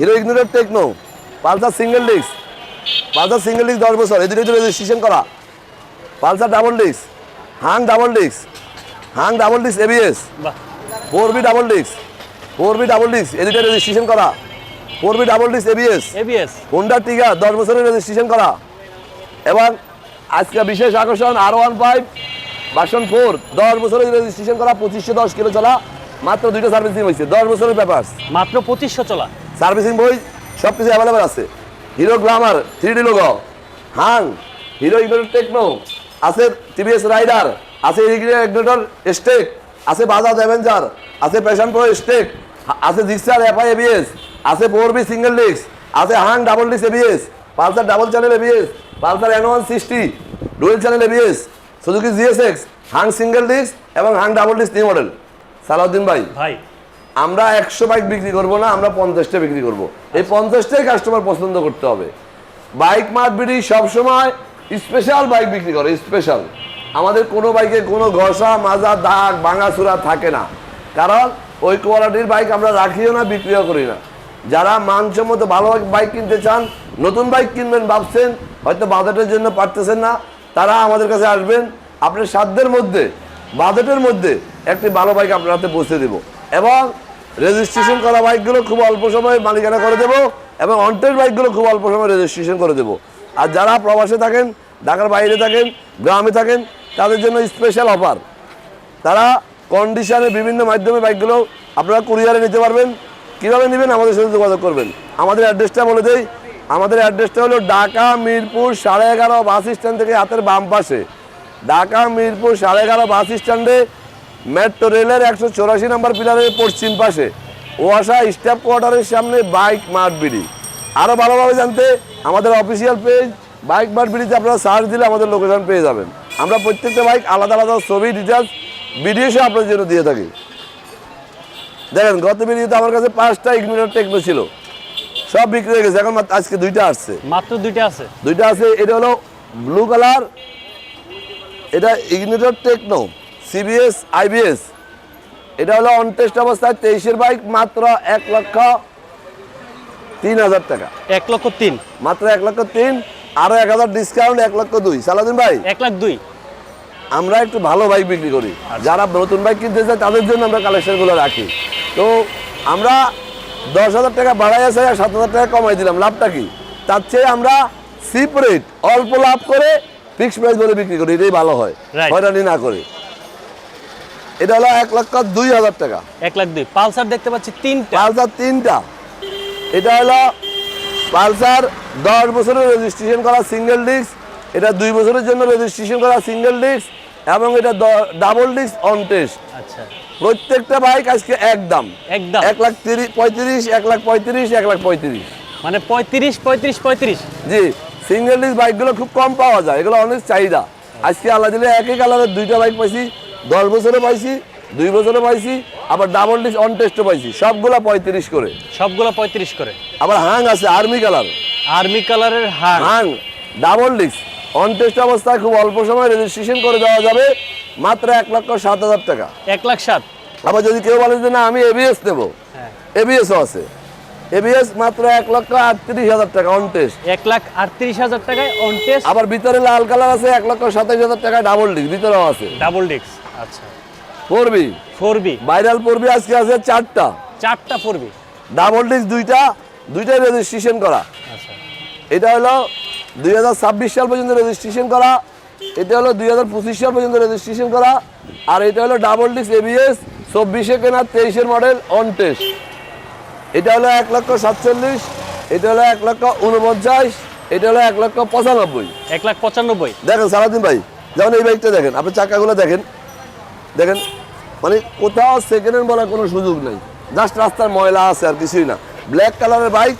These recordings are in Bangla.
Hero ইগনোরের techno Pulsar single disc Pulsar single disc দশ বছর এই দুটো রেজিস্ট্রেশন করা। Pulsar double disc Hang double disc Hang double disc ABS four V double disc four V double disc এদিকে রেজিস্ট্রেশন করা। Four V double disc ABS ABS Honda টিগা দশ বছরের রেজিস্ট্রেশন করা। এবং আজকে বিশেষ আকর্ষণ R one five version four দশ বছরের রেজিস্ট্রেশন করা পঁচিশশো দশ কিলো চলা মাত্র দুইটা সার্ভিসিং হয়েছে দশ বছরের ব্যাপার। মাত্র পঁচিশশো চলা। সার্ভিসিং বই সব কিছু অ্যাভেলেবেল আছে। Hero Glamour three D logo Hunk, Hero Ignitor techno, আছে টিভিএস রাইডার, আছে ইগনোটর স্টেক, আছে বাজাজ অ্যাভেঞ্জার, আছে প্যাশন প্রো স্টেক, আছে জিক্সার এফআই, এবিএস, আছে ফোর বি সিঙ্গেল ডিস্ক, আছে Hunk double disc ABS, Pulsar double channel ABS, Pulsar N one sixty, dual channel ABS, Suzuki GSX, Hunk single disc এবং Hunk double disc new model. Salauddin ভাই ভাই আমরা একশো বাইক বিক্রি করব না, আমরা পঞ্চাশটা বিক্রি করব। এই পঞ্চাশটাই কাস্টমার পছন্দ করতে হবে। বাইক মার্কেটি সবসময় স্পেশাল বাইক বিক্রি করে স্পেশাল আমাদের কোনো বাইকে কোনো ঘষা, মাজা, দাগ, ভাঙাচুরা থাকে না। কারণ ওই কোয়ালিটির বাইক আমরা রাখিও না, বিক্রিও করি না। যারা মানসম্মত ভালো বাইক কিনতে চান, নতুন বাইক কিনবেন ভাবছেন, হয়তো বাজেটের জন্য পারতেছেন না, তারা আমাদের কাছে আসবেন। আপনার সাধ্যের মধ্যে, বাজেটের মধ্যে একটি ভালো বাইক আপনার হাতে পৌঁছে দেব। এবং রেজিস্ট্রেশন করা বাইকগুলো খুব অল্প সময়ে মালিকানা করে দেবো এবং অন্টের বাইকগুলো খুব অল্প সময়ে রেজিস্ট্রেশন করে দেবো। আর যারা প্রবাসে থাকেন, ঢাকার বাইরে থাকেন, গ্রামে থাকেন, তাদের জন্য স্পেশাল অফার তারা কন্ডিশনে বিভিন্ন মাধ্যমে বাইকগুলো আপনারা কুরিয়ারে নিতে পারবেন। কীভাবে নেবেন আমাদের সাথে যোগাযোগ করবেন। আমাদের অ্যাড্রেসটা বলে দেই। আমাদের অ্যাড্রেসটা হলো ঢাকা, মিরপুর, সাড়ে এগারো বাস স্ট্যান্ড থেকে হাতের বাম পাশে। ঢাকা, মিরপুর, সাড়ে এগারো বাস স্ট্যান্ডে মেট্রো রেলের একশো চৌরাশি নম্বর পিলারের পশ্চিম পাশে ওয়াসা স্টাফ কোয়ার্টারের সামনে বাইক মার্ট বিডি। আরও ভালোভাবে জানতে আমাদের অফিসিয়াল পেজ বাইক মার্ট বিডিতে আপনারা সার্চ দিলে আমাদের লোকেশন পেয়ে যাবেন। আমরা প্রত্যেকটা বাইক আলাদা আলাদা ছবি ডিটেলস ভিডিও সহ আপনাদের জন্য দিয়ে থাকি। দেখেন গত ভিডিওতে আমার কাছে পাঁচটা ইগনিটর টেকনো ছিল। সব বিক্রি হয়ে গেছে এখন আজকে দুইটা আসছে। মাত্র দুইটা আছে। দুইটা আছে এটা হলো ব্লু কালার এটা ইগনিটর টেকনো সিবিএস আইবিএস এটা হলো অনটেস্ট অবস্থায় তেইশের বাইক মাত্র এক লক্ষ তিন হাজার টাকা। এক লক্ষ তিন। মাত্র এক লক্ষ তিন আরও এক হাজার ডিসকাউন্ট এক লক্ষ দুই। সালাদিন ভাই এক লাখ দুই। আমরা একটু ভালো বাইক বিক্রি করি। যারা নতুন বাইক কিনতে চায় তাদের জন্য আমরা কালেকশনগুলো রাখি। তো আমরা দশ হাজার টাকা বাড়াই আছে আর সাত হাজার টাকা কমাই দিলাম। লাভটা কি? তার চেয়ে আমরা সিপ রেট অল্প লাভ করে ফিক্স প্রাইস বলে বিক্রি করি। এটাই ভালো হয়। হয়রানি না করে। এটা হলো এক লক্ষ দুই হাজার টাকা। এক লাখ দুই। পালসার দেখতে পাচ্ছি তিনটা। পালসার তিনটা। এটা হলো পালসার দশ বছরের রেজিস্ট্রেশন করা সিঙ্গেল ডিস্ক এটা দুই বছরের জন্য রেজিস্ট্রেশন করা সিঙ্গেল ডিস্ক এবং এটা ডাবল ডিস্ক অন টেস্ট আচ্ছা। প্রত্যেকটা বাইক আজকে একদম। একদম। এক লাখ তিরিশ পঁয়ত্রিশ এক লাখ পঁয়ত্রিশ এক লাখ পঁয়ত্রিশ। মানে পঁয়ত্রিশ পঁয়ত্রিশ পঁয়ত্রিশ। জি সিঙ্গেল ডিস্ক বাইকগুলো খুব কম পাওয়া যায়। এগুলো অনেক চাহিদা। আজকে আল্লাহ দিলে একই কালারের দুইটা বাইক পাইছি। দশ বছরে পাইছি দুই বছরে পাইছি আবার ডাবল ডিস্ক অন টেস্টও পাইছি। সবগুলো পঁয়ত্রিশ করে। সবগুলো পঁয়ত্রিশ করে। আবার হাং আছে আর্মি কালার আর্মি কালারের হার Hang double disk on test অবস্থায় খুব অল্প সময় রেজিস্ট্রেশন করে দেওয়া যাবে মাত্র এক লক্ষ সাত হাজার টাকা। এক লাখ সাত। আবার যদি কেউ বলে যে না আমি এবিএস নেব এবিএসও আছে। এবিএস মাত্র এক লক্ষ আটত্রিশ হাজার টাকা অন টেস্ট এক লাখ আটত্রিশ হাজার টাকায় অন টেস্ট আবার ভিতরে লাল কালার আছে এক লক্ষ সাতাইশ হাজার টাকা ডাবল ডিস্ক ভিতরেও আছে। ডাবল ডিস্ক আচ্ছা। Four V four V viral four V আজকে আছে চারটা। চারটা ফোর বি ডাবল ডিস্ক দুইটা দুইটাই রেজিস্ট্রেশন করা। আচ্ছা। এটা হলো দুই হাজার ছাব্বিশ সাল পর্যন্ত রেজিস্ট্রেশন করা এটা হলো দুই হাজার পঁচিশ সাল পর্যন্ত রেজিস্ট্রেশন করা আর এটা হলো ডাবল ডিস্ক এবিএস চব্বিশে কেনা তেইশের মডেল অন টেস্ট এটা হলো এক লক্ষ সাতচল্লিশ এটা হলো এক লক্ষ উনপঞ্চাশ এটা হলো এক লক্ষ পঁচানব্বই। এক লাখ পঁচানব্বই। দেখেন সারাদিন ভাই যেমন এই বাইকটা দেখেন আপনি চাকাগুলো দেখেন দেখেন মানে কোথাও সেকেন্ড হ্যান্ড বলার কোনো সুযোগ নেই। জাস্ট রাস্তার ময়লা আছে আর কিছুই না। ব্ল্যাক কালারের বাইক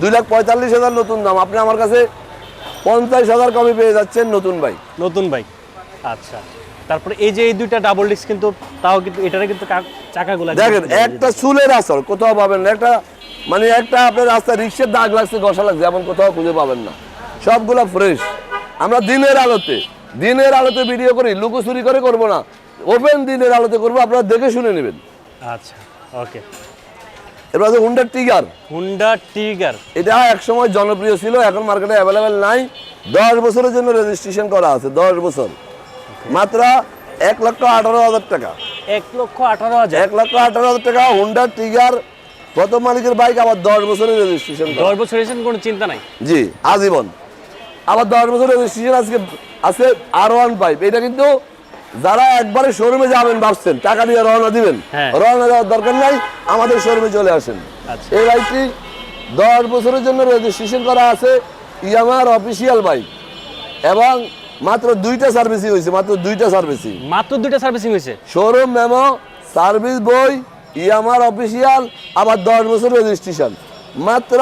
দুই লাখ পঁয়তাল্লিশ হাজার নতুন দাম। আপনি আমার কাছে পঞ্চাশ হাজার কমে পেয়ে যাচ্ছেন নতুন বাইক নতুন বাইক আচ্ছা। তারপরে এই যে এই দুইটা ডাবল ডিস্ক কিন্তু তাও কিন্তু এটারে কিন্তু চাকাগুলো দেখেন একটা চুলের আসর কোথাও পাবেন না। একটা মানে একটা আপনার রাস্তায় রিক্সের দাগ লাগছে ঘষা লাগছে এমন কোথাও খুঁজে পাবেন না। সবগুলো ফ্রেশ আমরা দিনের আলোতে দিনের আলোতে ভিডিও করি লুকোচুরি করে করব না। ওপেন দিনের আলোতে করব আপনারা দেখে শুনে নেবেন। আচ্ছা ওকে। এবার আছে হুন্ডার টিগার হুন্ডা টিগার এটা একসময় জনপ্রিয় ছিল এখন মার্কেটে অ্যাভেলেবেল নাই। দশ বছরের জন্য রেজিস্ট্রেশন করা আছে দশ বছর। মাত্র এক লক্ষ আঠারো হাজার টাকা। এক লক্ষ আঠারো হাজার। এক লক্ষ আঠারো হাজার টাকা হুন্ডা টিগার প্রথম মালিকের বাইক আবার দশ বছরের রেজিস্ট্রেশন দশ বছর কোনো চিন্তা নাই। জি আজীবন। আবার দশ বছরের রেজিস্ট্রেশন আজকে আছে আর ওয়ান পাইপ এটা কিন্তু যারা একবারে শোরুমে যাবেন ভাবছেন টাকা দিয়ে রওনা দিবেন হ্যাঁ। রওনা দেওয়ার দরকার নাই আমাদের শোরুমে চলে আসেন। আচ্ছা। এই বাইকটি দশ বছরের জন্য রেজিস্ট্রেশন করা আছে ইয়ামার অফিসিয়াল বাইক। এবং মাত্র দুইটা সার্ভিসিং হয়েছে মাত্র দুইটা সার্ভিসিং মাত্র দুইটা সার্ভিসিং হয়েছে? শোরুম মেমো সার্ভিস বই ইয়ামার অফিসিয়াল আবার দশ বছর রেজিস্ট্রেশন মাত্র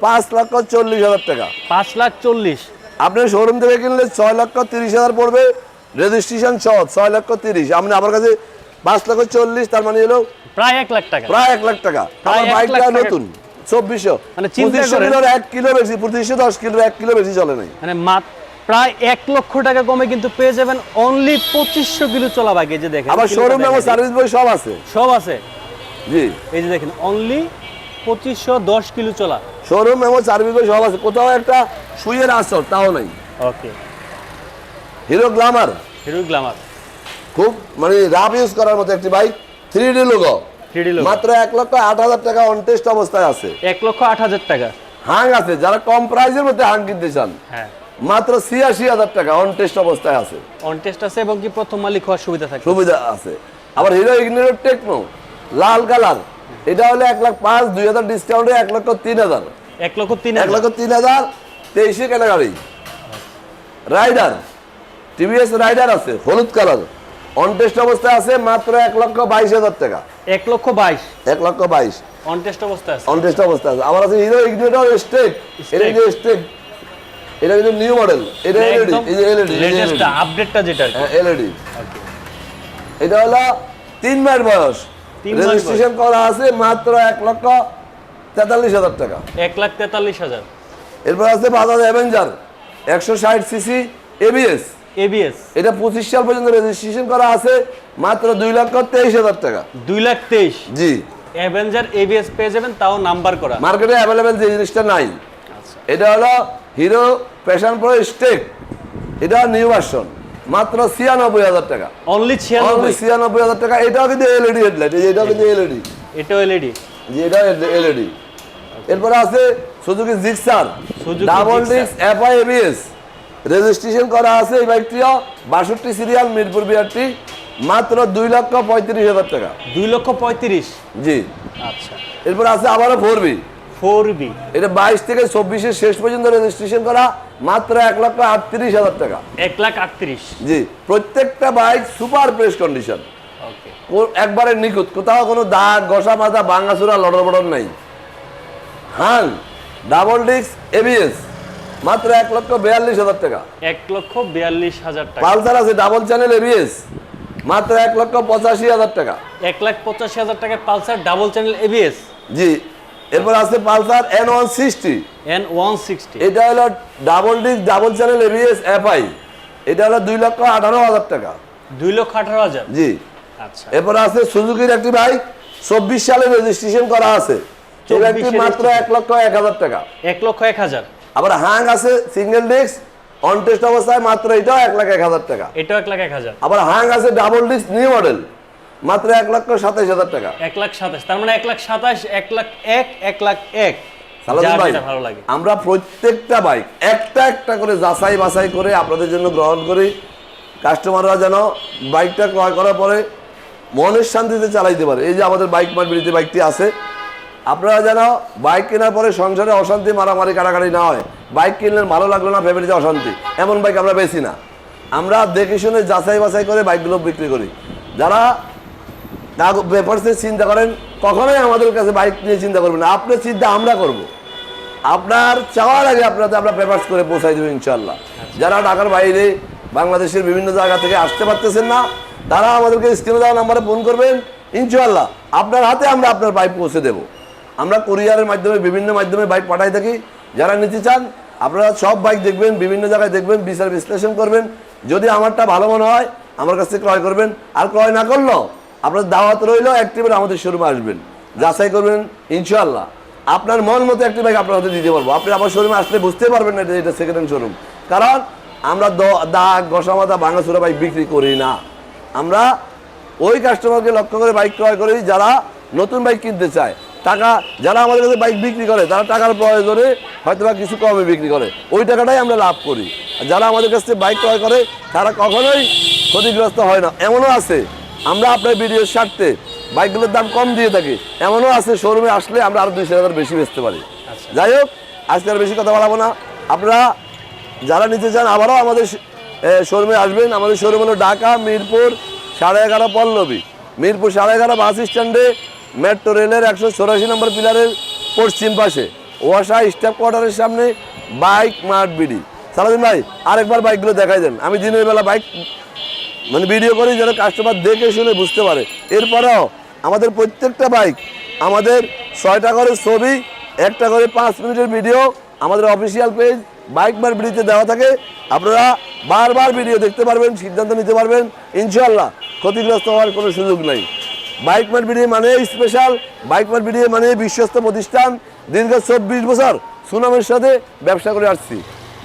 পাঁচ লক্ষ চল্লিশ হাজার টাকা। পাঁচ লাখ চল্লিশ। আপনি শোরুম থেকে কিনলে ছয় লক্ষ তিরিশ হাজার পড়বে রেজিস্ট্রেশন সহ ছয় লক্ষ তিরিশ। আপনি আমার কাছে পাঁচ লক্ষ চল্লিশ তার মানে হলো প্রায় এক লাখ টাকা। প্রায় এক লাখ টাকা। আমার বাইকটা নতুন চব্বিশশো। মানে পঁচিশশো কিলোর এক কিলো বেশি পঁচিশশো দশ কিলো এক কিলো বেশি চলে নাই। মানে প্রায় এক লক্ষ টাকা কমে কিন্তু পেয়ে যাবেন অনলি পঁচিশশো কিলো চলা বাইক এই যে দেখেন। আবার শোরুম মেমো সার্ভিস বই সব আছে। সব আছে। জি। এই যে দেখেন অনলি পঁচিশশো দশ কিলো চলা। শোরুম মেমো সার্ভিস বই সব আছে। কোথাও একটা সুইয়ের আসর তাও নাই। Okay Hero Glamour Hero Glamour খুব মানে রাফ ইউজ করার মতো একটি বাইক থ্রি ডি লোগো মাত্র এক লক্ষ আট হাজার টাকা অনটেস্ট অবস্থায় আছে। এক লক্ষ আট হাজার টাকা। হাং আছে যারা কম প্রাইসের মধ্যে হাং কিনতে চান। হ্যাঁ। মাত্র ছিয়াশি হাজার টাকা অনটেস্ট অবস্থায় আছে। অন টেস্ট আছে এবং কি প্রথম মালিক হওয়ার সুবিধা থাকে। সুবিধা আছে। আবার হিরো ইগনিরো টেকনো লাল কালার এটা হলো এক লাখ পাঁচ দুই হাজার ডিসকাউন্টে এক লক্ষ তিন হাজার। এক লক্ষ তিন এক লক্ষ তিন হাজার তেইশে গাড়ি রাইডার টিভিএস রাইডার আছে হলুদ কালার। অনটেস্ট অবস্থায় আছে মাত্র এক লক্ষ বাইশ হাজার টাকা। এক লক্ষ বাইশ। এক লক্ষ বাইশ। অন টেস্ট অবস্থা আছে। অনটেস্ট অবস্থা আছে। আছে হিরো ইগনিটর স্টেক। এটা কিন্তু এটা কিন্তু নিউ মডেল। এটা এলইডি এই যে এলইডি লেটেস্ট আপডেটটা যেটা আর এলইডি। এটা হলো তিন মাস বয়স। রেজিস্ট্রেশন করা আছে মাত্র এক লক্ষ তেতাল্লিশ হাজার টাকা। এক লাখ তেতাল্লিশ হাজার। এরপর আছে বাজাজ অ্যাভেঞ্জার একশো ষাট সিসি এবিএস এবিএস এটা পঁচিশ সাল পর্যন্ত রেজিস্ট্রেশন করা আছে মাত্র দুই লক্ষ তেইশ হাজার টাকা। দুই লাখ তেইশ। জি। অ্যাভেঞ্জার এবিএস পেয়ে যাবেন তাও নাম্বার করা। মার্কেটে অ্যাভেলেবেল যে জিনিসটা নাই। আচ্ছা। এটা হলো হিরো প্যাশন প্রো স্টেক এটা নিউ ভার্সন মাত্র ছিয়ানব্বই হাজার টাকা। অনলি ছিয়ানব্বই। ছিয়ানব্বই হাজার টাকা। এটাও কিন্তু এলইডি হেডলাইট এটাও কিন্তু এলইডি এটাও এলইডি যে এটা এলইডি এরপরে আছে Suzuki Gixxer double. Disc FI ABS registration করা আছে এই বাইকটিও বাষট্টি সিরিয়াল মিরপুর বিআরটি মাত্র দুই লক্ষ পঁয়ত্রিশ হাজার টাকা। দুই লক্ষ পঁয়ত্রিশ? জি। আচ্ছা। এরপর আছে আবারও ফোর বি। Four B. এটা বাইশ থেকে চব্বিশের শেষ পর্যন্ত রেজিস্ট্রেশন করা মাত্র এক লক্ষ আটত্রিশ হাজার টাকা। এক লাখ আটত্রিশ। জি। প্রত্যেকটা বাইক সুপার প্রেস কন্ডিশন একবারে নিখুঁত। কোথাও কোনো দাগ ঘষা মাথা ভাঙাচুরা লড়র বড়র নাই। হাং ডাবল ডিস্ক এবিএস মাত্র এক লক্ষ বিয়াল্লিশ হাজার টাকা। এক লক্ষ বিয়াল্লিশ হাজার টাকা। পালসার আছে ডাবল চ্যানেল এবিএস মাত্র এক লক্ষ পঁচাশি হাজার টাকা। এক লাখ পঁচাশি হাজার টাকার পালসার ডাবল চ্যানেল এবিএস জি এরপর আছে Pulsar N one sixty N one sixty এটা হলো double disc double channel ABS FI এটা হলো দুই লক্ষ আঠারো হাজার টাকা। দুই লক্ষ আঠারো হাজার? জি। আচ্ছা। এরপর আছে সুজুকির একটি বাইক চব্বিশ সালে রেজিস্ট্রেশন করা আছে। এই 24 বাইকটি এর মাত্র এক লক্ষ এক হাজার টাকা। এক লক্ষ এক হাজার? আবার হাং আছে সিঙ্গেল ডিস্ক অন টেস্ট অবস্থায় মাত্র এটাও এক লাখ এক হাজার টাকা। এটাও এক লাখ এক হাজার। আবার হাং আছে ডাবল ডিস্ক নিউ মডেল মাত্র এক লক্ষ সাতাইশ হাজার টাকা। এক লাখ সাতাশ তার মানে এক লাখ সাতাশ এক লাখ এক এক লাখ এক। আমরা প্রত্যেকটা বাইক একটা একটা করে যাচাই বাছাই করে আপনাদের জন্য গ্রহণ করি। কাস্টমাররা যেন বাইকটা ক্রয় করার পরে মনের শান্তিতে চালাইতে পারে। এই যে আমাদের বাইক মার্বিলিতে বাইকটি আছে আপনারা যেন বাইক কেনার পরে সংসারে অশান্তি, মারামারি, কাটাকাটি না হয়। বাইক কিনলেন ভালো লাগল না ফ্যামিলিতে অশান্তি। এমন বাইক আমরা বেশি না। আমরা দেখে শুনে যাচাই বাছাই করে বাইকগুলো বিক্রি করি। যারা পেপারসে চিন্তা করেন, কখনোই আমাদের কাছে বাইক নিয়ে চিন্তা করবেন আপনার চিন্তা আমরা করব। আপনার চাওয়ার আগে আপনাদের আমরা পেপারস করে পৌঁছাই দেবো ইনশাল্লাহ যারা ঢাকার বাইরে, বাংলাদেশের বিভিন্ন জায়গা থেকে আসতে পারতেছেন না, তারা আমাদেরকে স্ক্রিনে দেওয়া নাম্বারে ফোন করবেন। ইনশাল্লাহ আপনার হাতে আমরা আপনার বাইক পৌঁছে দেব। আমরা কুরিয়ারের মাধ্যমে, বিভিন্ন মাধ্যমে বাইক পাঠাই থাকি। যারা নিতে চান, আপনারা সব বাইক দেখবেন, বিভিন্ন জায়গায় দেখবেন, বিচার বিশ্লেষণ করবেন। যদি আমারটা ভালো মনে হয়, আমার কাছ ক্রয় করবেন। আর ক্রয় না করলেও আপনার দাওয়াত রইলেও অ্যাক্টিভের আমাদের শোরুমে আসবেন। যাচাই করবেন, ইনশাআল্লাহ। আপনার মন মতো একটি বাইক আপনার দিতে পারব। আপনি আমার শোরুমে আসলে বুঝতে পারবেন না এটা- সেকেন্ড হ্যান্ড শোরুম কারণ আমরা দাগ মাথা ভাঙাচুরা বাইক বিক্রি করি না। আমরা ওই কাস্টমারকে লক্ষ্য করে বাইক ক্রয় করি, যারা নতুন বাইক কিনতে চায়। টাকা যারা আমাদের কাছে বাইক বিক্রি করে তারা টাকার প্রয়োজনে হয়তো বা কিছু কমে বিক্রি করে। ওই টাকাটাই আমরা লাভ করি। আর যারা আমাদের কাছ থেকে বাইক ক্রয় করে তারা কখনোই ক্ষতিগ্রস্ত হয় না। এমনও আছে আমরা আপনার ভিডিওর স্বার্থে বাইকগুলোর দাম কম দিয়ে থাকি। এমনও আছে শোরুমে আসলে আমরা আরও দুইশো টাকার বেশি বেচতে পারি। যাই হোক আজকে আর বেশি কথা বলাবো না। আপনারা যারা নিতে চান আবারও আমাদের শোরুমে আসবেন। আমাদের শোরুম হলো ঢাকা মিরপুর সাড়ে এগারো পল্লবী। মিরপুর সাড়ে এগারো বাস স্ট্যান্ডে মেট্রো রেলের একশো চৌরাশি নম্বর পিলারের পশ্চিম পাশে ওয়াসা স্টাফ কোয়ার্টারের সামনে বাইক মার্ট বিডি। সারাদিন ভাই, আরেকবার বাইকগুলো দেখাই দেন। আমি দিনের বেলা বাইক মানে ভিডিও করি, যেন কাস্টমার দেখে শুনে বুঝতে পারে। এরপরেও আমাদের প্রত্যেকটা বাইক, আমাদের ছয়টা করে ছবি, একটা করে পাঁচ মিনিটের ভিডিও আমাদের অফিসিয়াল পেজ বাইক মার ভিডিওতে দেওয়া থাকে। আপনারা বারবার ভিডিও দেখতে পারবেন, সিদ্ধান্ত নিতে পারবেন। ইনশাল্লাহ ক্ষতিগ্রস্ত হওয়ার কোনো সুযোগ নেই। বাইক মার ভিডিও মানে স্পেশাল বাইক মার ভিডিও মানে বিশ্বস্ত প্রতিষ্ঠান, দীর্ঘ চব্বিশ বছর সুনামের সাথে ব্যবসা করে আসছি।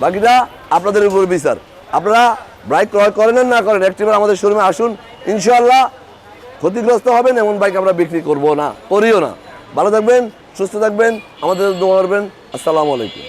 বাকিটা আপনাদের উপর বিচার। আপনারা বাইক ক্রয় করেন না করেন, একটিবার আমাদের শোরুমে আসুন, ইনশাআল্লাহ ক্ষতিগ্রস্ত হবেন, এমন বাইক আমরা বিক্রি করব না, করিও না। ভালো থাকবেন, সুস্থ থাকবেন, আমাদের দোয়া করবেন। আসসালামু আলাইকুম।